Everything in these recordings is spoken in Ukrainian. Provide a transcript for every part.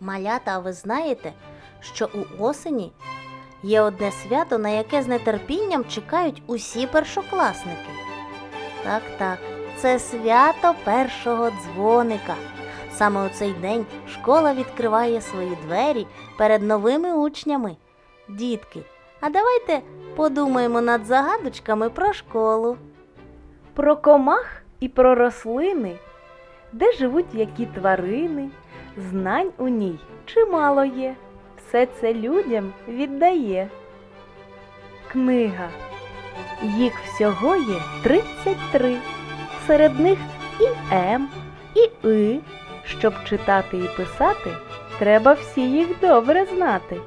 Малята, а ви знаєте, що у осені є одне свято, на яке з нетерпінням чекають усі першокласники. Так, так, це свято першого дзвоника. Саме у цей день школа відкриває свої двері перед новими учнями. Дітки, а давайте подумаємо над загадочками про школу. Про комах і про рослини, де живуть які тварини, знань у ній чимало є, все це людям віддає. Книга. Їх всього є 33. Серед них і М, і И. Щоб читати і писати, треба всі їх добре знати.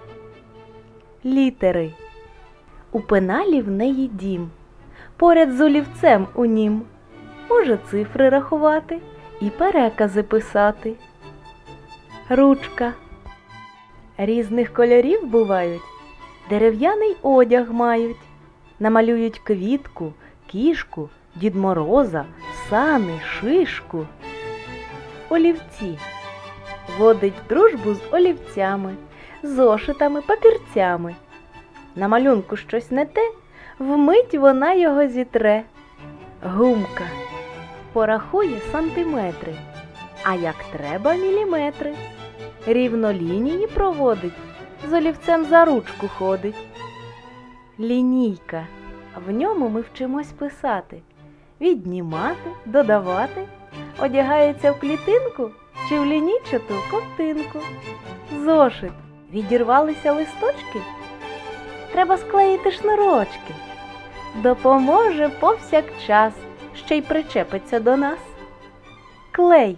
Літери. У пеналі в неї дім поряд з олівцем у нім. Може цифри рахувати і перекази писати. Ручка. Різних кольорів бувають, дерев'яний одяг мають, намалюють квітку, кішку, Дід Мороза, сани, шишку. Олівці. Водить дружбу з олівцями, зошитами, папірцями. На малюнку щось не те, вмить вона його зітре. Гумка порахує сантиметри, а як треба міліметри. Рівно лінії проводить, з олівцем за ручку ходить. Лінійка. В ньому ми вчимось писати, віднімати, додавати, одягається в клітинку чи в лінійчату ковтинку. Зошит. Відірвалися листочки. Треба склеїти шнурочки. Допоможе повсякчас, ще й причепиться до нас. Клей